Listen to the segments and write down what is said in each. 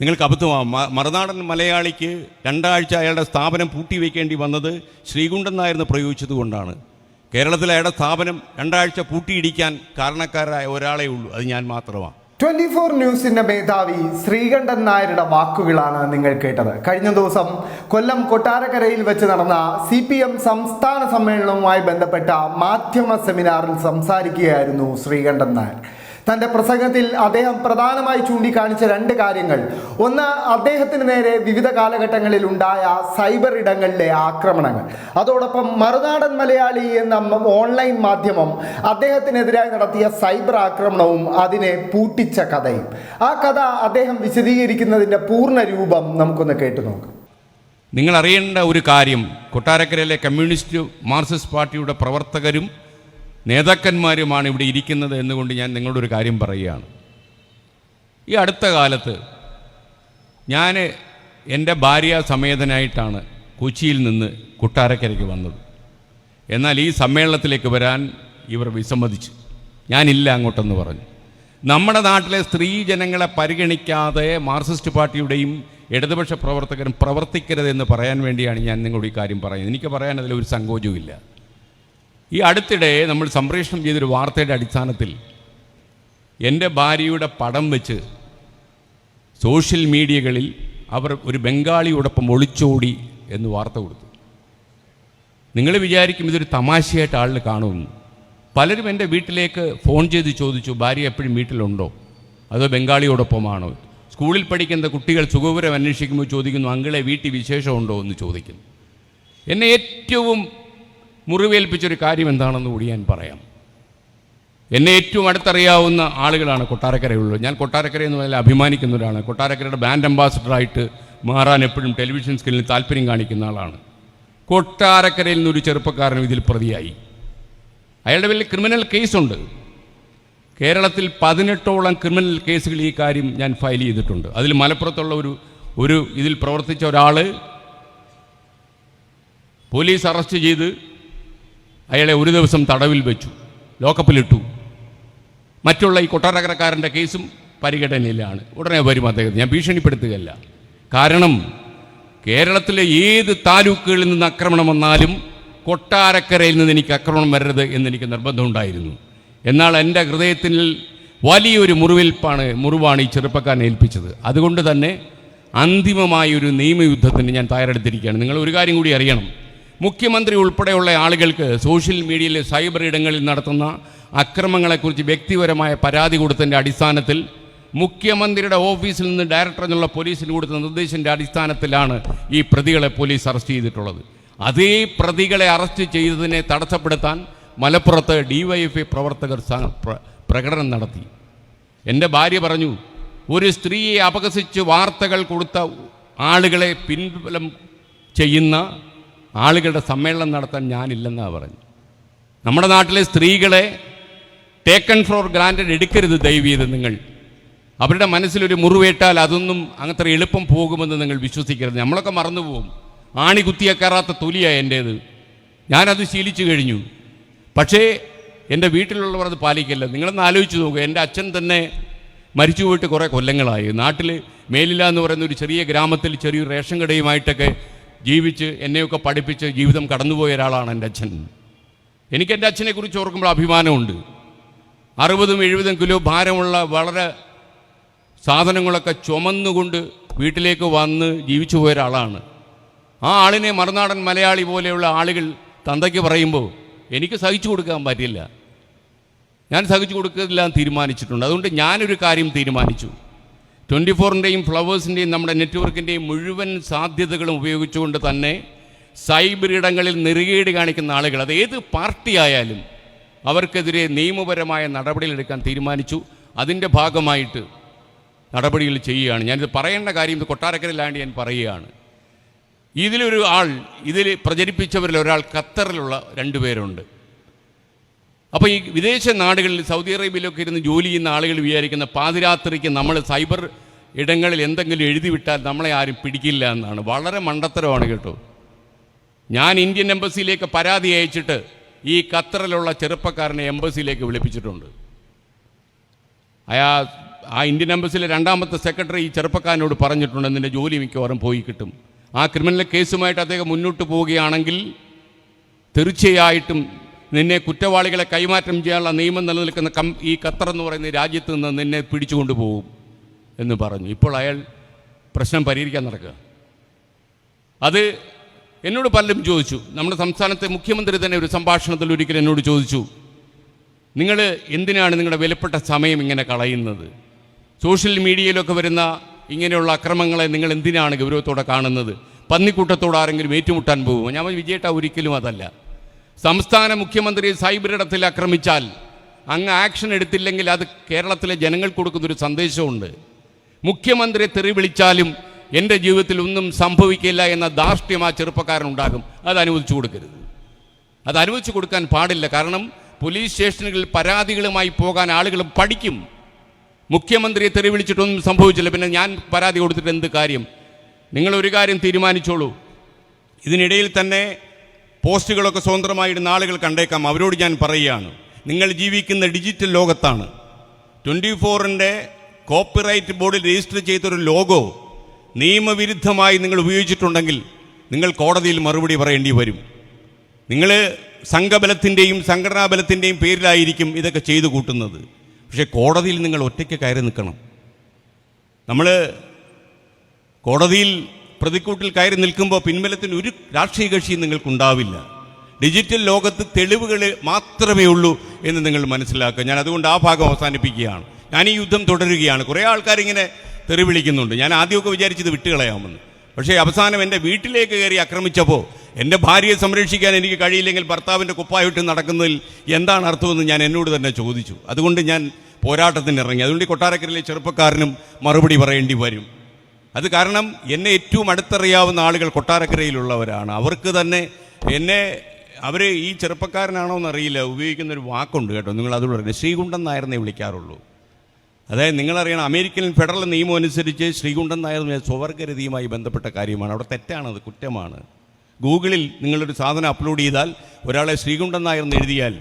നിങ്ങൾക്ക് അബദ്ധമാണ് മ- മറുനാടൻ മലയാളിക്ക് രണ്ടാഴ്ച അയാളുടെ സ്ഥാപനം പൂട്ടിവെക്കേണ്ടി വന്നത് ശ്രീകുണ്ഠൻ നായർന്ന് പ്രയോഗിച്ചത് കൊണ്ടാണ്. കേരളത്തിലെ അയാളുടെ സ്ഥാപനം രണ്ടാഴ്ച പൂട്ടിയിടിക്കാൻ കാരണക്കാരായ ഒരാളേ ഉള്ളൂ. അത് ഞാൻ മാത്രമാണ്. ട്വന്റി ഫോർ ന്യൂസിന്റെ മേധാവി ശ്രീകണ്ഠൻ നായരുടെ വാക്കുകളാണ് നിങ്ങൾ കേട്ടത്. കഴിഞ്ഞ ദിവസം കൊല്ലം കൊട്ടാരക്കരയിൽ വെച്ച് നടന്ന സി പി എം സംസ്ഥാന സമ്മേളനവുമായി ബന്ധപ്പെട്ട മാധ്യമ സെമിനാറിൽ സംസാരിക്കുകയായിരുന്നു ശ്രീകണ്ഠൻ നായർ. തന്റെ പ്രസംഗത്തിൽ അദ്ദേഹം പ്രധാനമായി ചൂണ്ടിക്കാണിച്ച രണ്ട് കാര്യങ്ങൾ. ഒന്ന് അദ്ദേഹത്തിന് നേരെ വിവിധ കാലഘട്ടങ്ങളിൽ ഉണ്ടായ സൈബർ ഇടങ്ങളിലെ ആക്രമണങ്ങൾ. അതോടൊപ്പം മറുനാടൻ മലയാളി എന്ന ഓൺലൈൻ മാധ്യമം അദ്ദേഹത്തിനെതിരായി നടത്തിയ സൈബർ ആക്രമണവും അതിനെ പൂട്ടിച്ച കഥയും. ആ കഥ അദ്ദേഹം വിശദീകരിക്കുന്നതിന്റെ പൂർണ രൂപം നമുക്കൊന്ന് കേട്ടു നോക്കാം. നിങ്ങൾ അറിയേണ്ട ഒരു കാര്യം കൊട്ടാരക്കരയിലെ കമ്മ്യൂണിസ്റ്റ് മാർക്സിസ്റ്റ് പാർട്ടിയുടെ പ്രവർത്തകരും നേതാക്കന്മാരുമാണ് ഇവിടെ ഇരിക്കുന്നത് എന്നുകൊണ്ട് ഞാൻ നിങ്ങളോട് ഒരു കാര്യം പറയുകയാണ്. ഈ അടുത്ത കാലത്ത് ഞാൻ എന്റെ ഭാര്യ സമേതനായിട്ടാണ് കൊച്ചിയിൽ നിന്ന് കുട്ടാരക്കരയ്ക്ക് വന്നത്. എന്നാൽ ഈ സമ്മേളനത്തിലേക്ക് വരാൻ ഇവർ വിസമ്മതിച്ചു. ഞാനില്ല അങ്ങോട്ടെന്ന് പറഞ്ഞു. നമ്മുടെ നാട്ടിലെ സ്ത്രീ ജനങ്ങളെ പരിഗണിക്കാതെ മാർക്സിസ്റ്റ് പാർട്ടിയുടെയും ഇടതുപക്ഷ പ്രവർത്തകരും പ്രവർത്തിക്കരുതെന്ന് പറയാൻ വേണ്ടിയാണ് ഞാൻ നിങ്ങളോട് ഈ കാര്യം പറയുന്നത്. എനിക്ക് പറയാൻ അതിലൊരു സങ്കോചവും സങ്കോചവുമില്ല. ഈ അടുത്തിടെ നമ്മൾ സംപ്രേഷണം ചെയ്തൊരു വാർത്തയുടെ അടിസ്ഥാനത്തിൽ എന്റെ ഭാര്യയുടെ പടം വെച്ച് സോഷ്യൽ മീഡിയകളിൽ അവർ ഒരു ബംഗാളിയോടൊപ്പം ഒളിച്ചോടി എന്ന് വാർത്ത കൊടുത്തു. നിങ്ങൾ വിചാരിക്കും ഇതൊരു തമാശയായിട്ട് ആളിന് കാണുമെന്ന്. പലരും എന്റെ വീട്ടിലേക്ക് ഫോൺ ചെയ്ത് ചോദിച്ചു ഭാര്യ എപ്പോഴും വീട്ടിലുണ്ടോ? അതോ ബംഗാളിയോടൊപ്പമാണോ? സ്കൂളിൽ പഠിക്കുന്ന കുട്ടികൾ സുഖപുരം അന്വേഷിക്കുമ്പോൾ ചോദിക്കുന്നു അങ്കിളെ വീട്ടിൽ വിശേഷമുണ്ടോ? എന്ന് ചോദിക്കുന്നു. എന്നെ ഏറ്റവും മുറിവേൽപ്പിച്ചൊരു കാര്യം എന്താണെന്ന് കൂടി ഞാൻ പറയാം. എന്നെ ഏറ്റവും അടുത്തറിയാവുന്ന ആളുകളാണ് കൊട്ടാരക്കരയുള്ളത് ഞാൻ കൊട്ടാരക്കര എന്ന് പറഞ്ഞാൽ അഭിമാനിക്കുന്ന ഒരാളാണ് കൊട്ടാരക്കരയുടെ ബ്രാൻഡ് അംബാസഡറായിട്ട് മാറാൻ എപ്പോഴും ടെലിവിഷൻ സ്ക്രീനിൽ താല്പര്യം കാണിക്കുന്ന ആളാണ്. കൊട്ടാരക്കരയിൽ നിന്നൊരു ചെറുപ്പക്കാരൻ ഇതിൽ പ്രതിയായി. അയാളുടെ വലിയ ക്രിമിനൽ കേസുണ്ട് കേരളത്തിൽ പതിനെട്ടോളം ക്രിമിനൽ കേസുകൾ ഈ കാര്യം ഞാൻ ഫയൽ ചെയ്തിട്ടുണ്ട്. അതിൽ മലപ്പുറത്തുള്ള ഒരു ഒരു ഇതിൽ പ്രവർത്തിച്ച ഒരാൾ പോലീസ് അറസ്റ്റ് ചെയ്ത് അയാളെ ഒരു ദിവസം തടവിൽ വെച്ചു ലോക്കപ്പിലിട്ടു. മറ്റുള്ള ഈ കൊട്ടാരക്കരക്കാരന്റെ കേസും പരിഗണനയിലാണ്. ഉടനെ വരും അദ്ദേഹത്തെ. ഞാൻ ഭീഷണിപ്പെടുത്തുകയല്ല. കാരണം കേരളത്തിലെ ഏത് താലൂക്കുകളിൽ നിന്ന് ആക്രമണം വന്നാലും കൊട്ടാരക്കരയിൽ നിന്ന് എനിക്ക് ആക്രമണം വരരുത് എന്നെനിക്ക് നിർബന്ധമുണ്ടായിരുന്നു എന്നാൽ എന്റെ ഹൃദയത്തിൽ വലിയൊരു മുറിവേൽപ്പാണ് മുറിവാണ് ഈ ചെറുപ്പക്കാരനെ ഏൽപ്പിച്ചത്. അതുകൊണ്ട് തന്നെ അന്തിമമായ ഒരു നിയമയുദ്ധത്തിന് ഞാൻ തയ്യാറെടുത്തിരിക്കുകയാണ്. നിങ്ങൾ ഒരു കാര്യം കൂടി അറിയണം. മുഖ്യമന്ത്രി ഉൾപ്പെടെയുള്ള ആളുകൾക്ക് സോഷ്യൽ മീഡിയയിലെ സൈബർ ഇടങ്ങളിൽ നടത്തുന്ന അക്രമങ്ങളെക്കുറിച്ച് വ്യക്തിപരമായ പരാതി കൊടുത്തതിന്റെ അടിസ്ഥാനത്തിൽ മുഖ്യമന്ത്രിയുടെ ഓഫീസിൽ നിന്ന് ഡയറക്ടർ എന്നുള്ള പോലീസിന് കൊടുത്ത നിർദ്ദേശത്തിന്റെ അടിസ്ഥാനത്തിലാണ് ഈ പ്രതികളെ പോലീസ് അറസ്റ്റ് ചെയ്തിട്ടുള്ളത്. അതേ പ്രതികളെ അറസ്റ്റ് ചെയ്തതിനെ തടസ്സപ്പെടുത്താൻ മലപ്പുറത്ത് ഡിവൈഎഫ്ഐ പ്രവർത്തകർ പ്രകടനം നടത്തി. എന്റെ ഭാര്യ പറഞ്ഞു ഒരു സ്ത്രീയെ അപകസിച്ച് വാർത്തകൾ കൊടുത്ത ആളുകളെ പിൻബലം ചെയ്യുന്ന ആളുകളുടെ സമ്മേളനം നടത്താൻ ഞാനില്ലെന്നാണ് പറഞ്ഞു നമ്മുടെ നാട്ടിലെ സ്ത്രീകളെ ടേക്കൺ ഫോർ ഗ്രാൻഡ് എടുക്കരുത് ദൈവീത് നിങ്ങൾ. അവരുടെ മനസ്സിലൊരു മുറിവേറ്റാൽ അതൊന്നും അങ്ങനത്ര എളുപ്പം പോകുമെന്ന് നിങ്ങൾ വിശ്വസിക്കരുത്. നമ്മളൊക്കെ മറന്നുപോകും. ആണി കുത്തിയ കയറാത്ത തൊലിയാണ് എന്റേത്. ഞാനത് ശീലിച്ചു കഴിഞ്ഞു. പക്ഷേ എന്റെ വീട്ടിലുള്ളവർ അത് പാലിക്കില്ല. നിങ്ങളൊന്ന് ആലോചിച്ച് നോക്കുക എന്റെ അച്ഛൻ തന്നെ മരിച്ചു പോയിട്ട് കുറേ കൊല്ലങ്ങളായി. നാട്ടിൽ മേലില്ല എന്ന് പറയുന്ന ഒരു ചെറിയ ഗ്രാമത്തിൽ ചെറിയൊരു റേഷൻ കടയുമായിട്ടൊക്കെ ജീവിച്ച് എന്നെയൊക്കെ പഠിപ്പിച്ച് ജീവിതം കടന്നുപോയ ഒരാളാണ് എന്റെ അച്ഛൻ. എനിക്ക് എന്റെ അച്ഛനെ കുറിച്ച് ഓർക്കുമ്പോൾ അഭിമാനമുണ്ട്. അറുപതും എഴുപതും കിലോ ഭാരമുള്ള വളരെ സാധനങ്ങളൊക്കെ ചുമന്നുകൊണ്ട് വീട്ടിലേക്ക് വന്ന് ജീവിച്ചു പോയ ഒരാളാണ്. ആ ആളിനെ മറുനാടൻ മലയാളി പോലെയുള്ള ആളുകൾ തന്തയ്ക്ക് പറയുമ്പോൾ എനിക്ക് സഹിച്ചു കൊടുക്കാൻ പറ്റില്ല. ഞാൻ സഹിച്ചു കൊടുക്കില്ല തീരുമാനിച്ചിട്ടുണ്ട്. അതുകൊണ്ട് ഞാനൊരു കാര്യം തീരുമാനിച്ചു. ട്വന്റി ഫോറിന്റെയും ഫ്ലവേഴ്സിന്റെയും നമ്മുടെ നെറ്റ്വർക്കിന്റെയും മുഴുവൻ സാധ്യതകളും ഉപയോഗിച്ചുകൊണ്ട് തന്നെ സൈബർ ഇടങ്ങളിൽ നെറുകേട് കാണിക്കുന്ന ആളുകൾ അത് ഏത് പാർട്ടി ആയാലും അവർക്കെതിരെ നിയമപരമായ നടപടികളെടുക്കാൻ തീരുമാനിച്ചു. അതിന്റെ ഭാഗമായിട്ട് നടപടികൾ ചെയ്യുകയാണ്. ഞാനിത് പറയേണ്ട കാര്യം ഇത് കൊട്ടാരക്കരയിലാണ്ട് ഞാൻ പറയുകയാണ്. ഇതിലൊരു ആൾ ഇതിൽ പ്രചരിപ്പിച്ചവരിൽ ഒരാൾ ഖത്തറിലുള്ള രണ്ടുപേരുണ്ട് അപ്പോൾ ഈ വിദേശ നാടുകളിൽ സൗദി അറേബ്യയിലൊക്കെ ഇരുന്ന് ജോലി ചെയ്യുന്ന ആളുകൾ വിചാരിക്കുന്ന പാതിരാത്രിക്ക് നമ്മൾ സൈബർ ഇടങ്ങളിൽ എന്തെങ്കിലും എഴുതി വിട്ടാൽ നമ്മളെ ആരും പിടിക്കില്ല എന്നാണ്. വളരെ മണ്ടത്തരമാണ് കേട്ടോ. ഞാൻ ഇന്ത്യൻ എംബസിയിലേക്ക് പരാതി അയച്ചിട്ട് ഈ ഖത്തറിലുള്ള ചെറുപ്പക്കാരനെ എംബസിയിലേക്ക് വിളിപ്പിച്ചിട്ടുണ്ട്. അയാ ആ ഇന്ത്യൻ എംബസിയിലെ രണ്ടാമത്തെ സെക്രട്ടറി ഈ ചെറുപ്പക്കാരനോട് പറഞ്ഞിട്ടുണ്ട് നിന്റെ ജോലി മിക്കവാറും പോയി കിട്ടും. ആ ക്രിമിനൽ കേസുമായിട്ട് അദ്ദേഹം മുന്നോട്ട് പോവുകയാണെങ്കിൽ തീർച്ചയായിട്ടും നിന്നെ കുറ്റവാളികളെ കൈമാറ്റം ചെയ്യാനുള്ള നിയമം നിലനിൽക്കുന്ന ഈ ഖത്തർ എന്ന് പറയുന്ന രാജ്യത്ത് നിന്ന് നിന്നെ പിടിച്ചുകൊണ്ട് പോകും എന്ന് പറഞ്ഞു. ഇപ്പോൾ അയാൾ പ്രശ്നം പരിഹരിക്കാൻ നടക്കുക. അത് എന്നോട് പലരും ചോദിച്ചു. നമ്മുടെ സംസ്ഥാനത്തെ മുഖ്യമന്ത്രി തന്നെ ഒരു സംഭാഷണത്തിൽ ഒരിക്കൽ എന്നോട് ചോദിച്ചു. നിങ്ങൾ എന്തിനാണ് നിങ്ങളുടെ വിലപ്പെട്ട സമയം ഇങ്ങനെ കളയുന്നത്? സോഷ്യൽ മീഡിയയിലൊക്കെ വരുന്ന ഇങ്ങനെയുള്ള അക്രമങ്ങളെ നിങ്ങൾ എന്തിനാണ് ഗൗരവത്തോടെ കാണുന്നത്? പന്നിക്കൂട്ടത്തോട് ആരെങ്കിലും ഏറ്റുമുട്ടാൻ പോകുമോ? ഞാൻ വിജയട്ട ഒരിക്കലും അതല്ല. സംസ്ഥാന മുഖ്യമന്ത്രി സൈബറിടത്തിൽ ആക്രമിച്ചാൽ അങ്ങ് ആക്ഷൻ എടുത്തില്ലെങ്കിൽ അത് കേരളത്തിലെ ജനങ്ങൾക്ക് കൊടുക്കുന്നൊരു സന്ദേശമുണ്ട്. മുഖ്യമന്ത്രി തെറി വിളിച്ചാലും എന്റെ ജീവിതത്തിൽ ഒന്നും സംഭവിക്കില്ല എന്ന ധാർഷ്ട്യം ആ ചെറുപ്പക്കാരനുണ്ടാകും അത് അനുവദിച്ചു കൊടുക്കരുത്. അത് അനുവദിച്ചു കൊടുക്കാൻ പാടില്ല. കാരണം പോലീസ് സ്റ്റേഷനുകളിൽ പരാതികളുമായി പോകാൻ ആളുകൾ പഠിക്കും. മുഖ്യമന്ത്രിയെ തെറി വിളിച്ചിട്ടൊന്നും സംഭവിച്ചില്ല. പിന്നെ ഞാൻ പരാതി കൊടുത്തിട്ട് എന്ത് കാര്യം? നിങ്ങൾ ഒരു കാര്യം തീരുമാനിച്ചോളൂ. ഇതിനിടയിൽ തന്നെ പോസ്റ്റുകളൊക്കെ സ്വതന്ത്രമായിടുന്ന ആളുകൾ കണ്ടേക്കാം. അവരോട് ഞാൻ പറയുകയാണ്. നിങ്ങൾ ജീവിക്കുന്ന ഡിജിറ്റൽ ലോകത്താണ്. ട്വന്റി ഫോറിന്റെ കോപ്പിറൈറ്റ് ബോർഡിൽ രജിസ്റ്റർ ചെയ്തൊരു ലോഗോ നിയമവിരുദ്ധമായി നിങ്ങൾ ഉപയോഗിച്ചിട്ടുണ്ടെങ്കിൽ നിങ്ങൾ കോടതിയിൽ മറുപടി പറയേണ്ടി വരും. നിങ്ങൾ സംഘബലത്തിന്റെയും സംഘടനാബലത്തിന്റെയും പേരിലായിരിക്കും ഇതൊക്കെ ചെയ്തു കൂട്ടുന്നത്. പക്ഷേ കോടതിയിൽ നിങ്ങൾ ഒറ്റയ്ക്ക് കയറി നിൽക്കണം. നമ്മൾ കോടതിയിൽ പ്രതിക്കൂട്ടിൽ കയറി നിൽക്കുമ്പോൾ പിൻബലത്തിന് ഒരു രാഷ്ട്രീയ കക്ഷിയും നിങ്ങൾക്കുണ്ടാവില്ല. ഡിജിറ്റൽ ലോകത്ത് തെളിവുകൾ മാത്രമേ ഉള്ളൂ എന്ന് നിങ്ങൾ മനസ്സിലാക്കുക. ഞാൻ അതുകൊണ്ട് ആ ഭാഗം അവസാനിപ്പിക്കുകയാണ്. ഞാൻ ഈ യുദ്ധം തുടരുകയാണ്. കുറേ ആൾക്കാർ ഇങ്ങനെ തെറി വിളിക്കുന്നുണ്ട്. ഞാൻ ആദ്യമൊക്കെ വിചാരിച്ചത് വിട്ടുകളയാമെന്ന്. പക്ഷേ അവസാനം എന്റെ വീട്ടിലേക്ക് കയറി ആക്രമിച്ചപ്പോൾ എന്റെ ഭാര്യയെ സംരക്ഷിക്കാൻ എനിക്ക് കഴിയില്ലെങ്കിൽ ഭർത്താവിന്റെ കുപ്പായിട്ട് നടക്കുന്നതിൽ എന്താണ് അർത്ഥമെന്ന് ഞാൻ എന്നോട് തന്നെ ചോദിച്ചു. അതുകൊണ്ട് ഞാൻ പോരാട്ടത്തിന് ഇറങ്ങി അതുകൊണ്ട് ഈ കൊട്ടാരക്കരയിലെ ചെറുപ്പക്കാരനും മറുപടി പറയേണ്ടി വരും. അത് കാരണം എന്നെ ഏറ്റവും അടുത്തറിയാവുന്ന ആളുകൾ കൊട്ടാരക്കരയിലുള്ളവരാണ്. അവർക്ക് തന്നെ എന്നെ അവർ ഈ ചെറുപ്പക്കാരനാണോ എന്നറിയില്ല. ഉപയോഗിക്കുന്ന ഒരു വാക്കുണ്ട് കേട്ടോ. നിങ്ങൾ അതുകൊണ്ട് ശ്രീകുണ്ടെന്നായിരുന്നേ വിളിക്കാറുള്ളൂ. അതായത് നിങ്ങളറിയണം അമേരിക്കൻ ഫെഡറൽ നിയമം അനുസരിച്ച് ശ്രീകുണ്ഠൻ നായർ എന്ന് സ്വവർഗരതിയുമായി ബന്ധപ്പെട്ട കാര്യമാണ്. അവിടെ തെറ്റാണത് കുറ്റമാണ്. ഗൂഗിളിൽ നിങ്ങളൊരു സാധനം അപ്ലോഡ് ചെയ്താൽ ഒരാളെ ശ്രീകുണ്ഠൻ നായർ എന്ന് എഴുതിയാൽ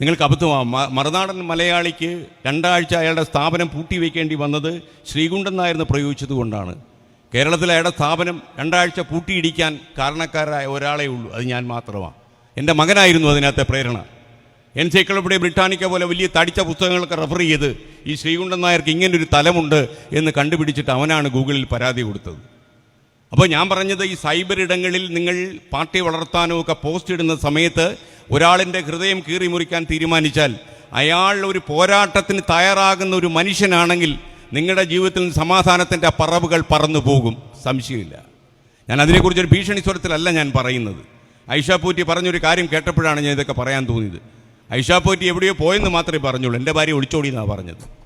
നിങ്ങൾക്ക് അബദ്ധമാവും മറുനാടൻ മലയാളിക്ക് രണ്ടാഴ്ച അയാളുടെ സ്ഥാപനം പൂട്ടി വയ്ക്കേണ്ടി വന്നത് നായർ നായർന്ന് പ്രയോഗിച്ചത് കൊണ്ടാണ്. കേരളത്തിലെ അയാളുടെ സ്ഥാപനം രണ്ടാഴ്ച പൂട്ടിയിടിക്കാൻ കാരണക്കാരായ ഒരാളേ ഉള്ളൂ. അത് ഞാൻ മാത്രമാണ് എന്റെ മകനായിരുന്നു അതിനകത്തെ പ്രേരണ. എൻസൈക്ലോപ്പീഡിയ ബ്രിട്ടാനിക്ക പോലെ വലിയ തടിച്ച പുസ്തകങ്ങളൊക്കെ റെഫർ ചെയ്ത് ഈ ശ്രീകുണ്ടൻ നായർക്ക് ഇങ്ങനൊരു തലമുണ്ട് എന്ന് കണ്ടുപിടിച്ചിട്ട് അവനാണ് ഗൂഗിളിൽ പരാതി കൊടുത്തത്. അപ്പോൾ ഞാൻ പറഞ്ഞത് ഈ സൈബർ ഇടങ്ങളിൽ നിങ്ങൾ പാർട്ടി വളർത്താനോ ഒക്കെ പോസ്റ്റ് ഇടുന്ന സമയത്ത് ഒരാളിന്റെ ഹൃദയം കീറി മുറിക്കാൻ തീരുമാനിച്ചാൽ അയാൾ ഒരു പോരാട്ടത്തിന് തയ്യാറാകുന്ന ഒരു മനുഷ്യനാണെങ്കിൽ നിങ്ങളുടെ ജീവിതത്തിൽ സമാധാനത്തിന്റെ പറവുകൾ പറന്നു പോകും. സംശയമില്ല. ഞാൻ അതിനെക്കുറിച്ചൊരു ഭീഷണി സ്വരത്തിലല്ല ഞാൻ പറയുന്നത്. ഐഷാ പൂറ്റി പറഞ്ഞൊരു കാര്യം കേട്ടപ്പോഴാണ് ഞാൻ ഇതൊക്കെ പറയാൻ തോന്നിയത്. ഐഷാ പോറ്റി എവിടെയോ പോയെന്ന് മാത്രമേ പറഞ്ഞുള്ളൂ. എന്റെ ഭാര്യ ഒളിച്ചോടി എന്നാണ് പറഞ്ഞത്.